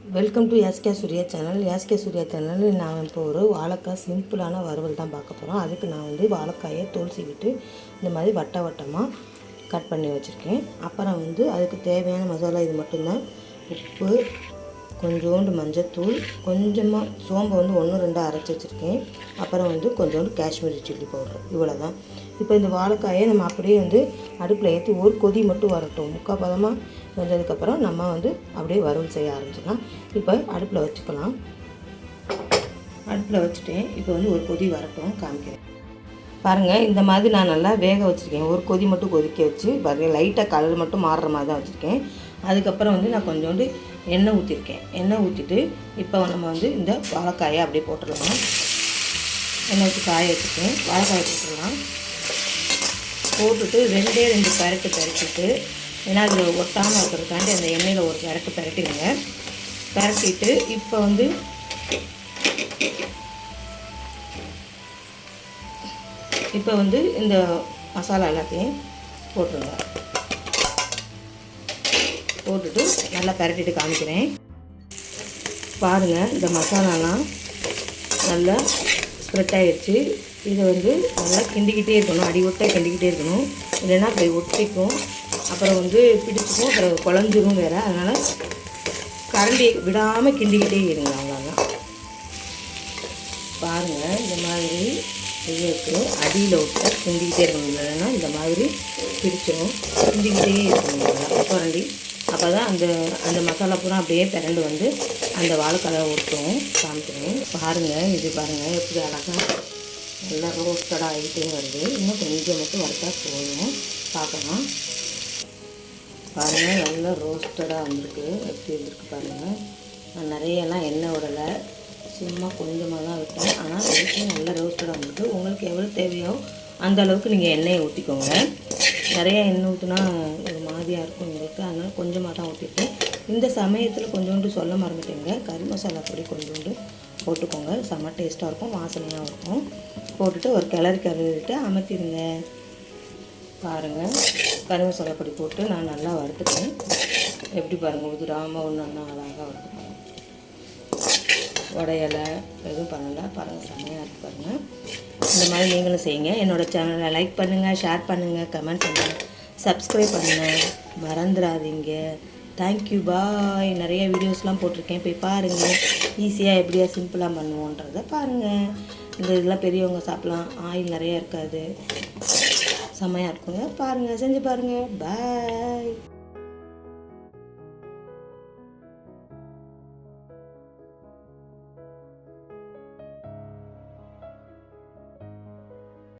Welcome to SK Surya channel SK Surya channel நான் இப்போ ஒரு வாழைக்காய் சிம்பிளான வறுவல் தான் பார்க்க போகிறோம் அதுக்கு நான் வந்து வாழைக்காயை தோல் சீவிட்டு இந்த மாதிரி வட்ட வட்டமாக கட் பண்ணி வச்சுருக்கேன். அப்புறம் வந்து அதுக்கு தேவையான மசாலா இது மட்டும்தான். உப்பு கொஞ்சோண்டு மஞ்சத்தூள் கொஞ்சமாக சோம்பை வந்து ஒன்று ரெண்டாக அரைச்சி வச்சுருக்கேன். அப்புறம் வந்து கொஞ்சோண்டு காஷ்மீரி சில்லி பவுடர். இவ்வளோ தான் இப்போ இந்த வாழைக்காயை நம்ம அப்படியே வந்து அடுப்பில் ஏற்றி ஒரு கொதி மட்டும் வரட்டும். முக்கால் பதமாக வந்ததுக்கப்புறம் நம்ம வந்து அப்படியே வறுவல் செய்ய ஆரம்பிச்சிடலாம். இப்போ அடுப்பில் வச்சுக்கலாம். அடுப்பில் வச்சுட்டேன். இப்போ வந்து ஒரு கொதி வரட்டும். காமிக்கிறேன். பாருங்கள் இந்த மாதிரி நான் நல்லா வேக வச்சுருக்கேன். ஒரு கொதி மட்டும் கொதிக்க வச்சு பாருங்கள் லைட்டாக கலர் மட்டும் மாறுற மாதிரி தான் வச்சுருக்கேன். அதுக்கப்புறம் வந்து நான் கொஞ்சோண்டு எண்ணெய் ஊற்றிருக்கேன் எண்ணெய் ஊற்றிட்டு இப்போ நம்ம வந்து இந்த வாழைக்காயை அப்படியே போட்டுடலாம். எண்ணெய் ஊற்றி காய வச்சுருக்கேன். வாழைக்காயை போட்டுடலாம். போட்டுட்டு ரெண்டே ரெண்டு பரட்டு பரட்டிட்டு ஏன்னா அதில் ஒட்டாமல் இருக்கிறதுக்காண்டி அந்த எண்ணெயில் ஒரு பரட்டு பரட்டிடுங்க. பரட்டிட்டு இப்போ வந்து இப்போ வந்து இந்த மசாலா எல்லாத்தையும் போட்டுருங்க. போட்டுட்டு நல்லா பரட்டிட்டு காமிக்கிறேன். பாருங்கள் இந்த மசாலாலாம் நல்லா ஸ்ப்ரெட் ஆகிடுச்சு இதை வந்து நல்லா கிண்டிக்கிட்டே இருக்கணும் அடி ஒட்ட கிண்டிக்கிட்டே இருக்கணும். இல்லைன்னா அப்படி ஒட்டிக்கும். அப்புறம் வந்து பிடிச்சிக்கும் அப்புறம் குழஞ்சிரும் வேறு. அதனால் கரண்டி விடாமல் கிண்டிக்கிட்டே இருங்க அவ்வளோதான் பாருங்கள் இந்த மாதிரி இதுக்கு அடியில் விட்டு கிண்டிக்கிட்டே இருக்கணும். இல்லைன்னா இந்த மாதிரி பிடிச்சிடும் கிண்டிக்கிட்டே இருக்கணும். நல்லா குரண்டி அப்போ தான் அந்த அந்த மசாலா பூரா அப்படியே பிறண்டு வந்து அந்த வாழைக்காயை ஊற்றும் காமிக்கிறேன். பாருங்கள் இது பாருங்கள் எப்படி அழகாக நல்லா ரோஸ்டடாக ஆகிட்டே வருது. இன்னும் கொஞ்சம் மட்டும் வறுத்தா போதும். பார்க்கலாம். பாருங்கள் நல்லா ரோஸ்டடாக வந்திருக்கு. எப்படி இருந்திருக்கு பாருங்கள் நான் நிறையெல்லாம் எண்ணெய் விடலை சும்மா கொஞ்சமாக தான் விட்டேன் ஆனால் அதுக்கு நல்லா ரோஸ்டடாக வந்திருக்கு. உங்களுக்கு எவ்வளோ தேவையோ அந்த அளவுக்கு நீங்கள் எண்ணெயை ஊற்றிக்கோங்க நிறைய எண்ணெய் ஊற்றினா ஆவியாக இருக்கும் எங்களுக்கு அதனால் கொஞ்சமாக தான் ஊற்றிருக்கேன் இந்த சமயத்தில் கொஞ்சோண்டு சொல்ல மறந்துட்டேங்க. கறி மசாலா பொடி கொஞ்சோண்டு போட்டுக்கோங்க. செம்ம டேஸ்ட்டாக இருக்கும் வாசனையாக இருக்கும். போட்டுட்டு ஒரு கிளறி கிளறிட்டு அமர்த்திடுங்க பாருங்கள் கறி மசாலா பொடி போட்டு நான் நல்லா வறுத்துட்டேன் எப்படி பாருங்கள் உதிராமல் ஒன்று ஒன்றா அழகாக வறுத்துக்கோங்க உடையலை எதுவும் பண்ணலை. பாருங்கள் செம்மையாக இருக்குது பாருங்கள் இந்த மாதிரி நீங்களும் செய்யுங்க. என்னோடய சேனலை லைக் பண்ணுங்கள் ஷேர் பண்ணுங்கள் கமெண்ட் பண்ணுங்கள் சப்ஸ்கிரைப் பண்ணுங்கள் மறந்துடாதீங்க. தேங்க்யூ பாய் நிறைய வீடியோஸ்லாம் போட்டிருக்கேன். போய் பாருங்கள் ஈஸியாக எப்படியா சிம்பிளாக பண்ணுவோன்றதை பாருங்கள் இந்த இதெல்லாம் பெரியவங்க சாப்பிட்லாம். ஆயில் நிறையா இருக்காது. செம்மையாக இருக்குங்க. பாருங்கள் செஞ்சு பாருங்கள் பாய்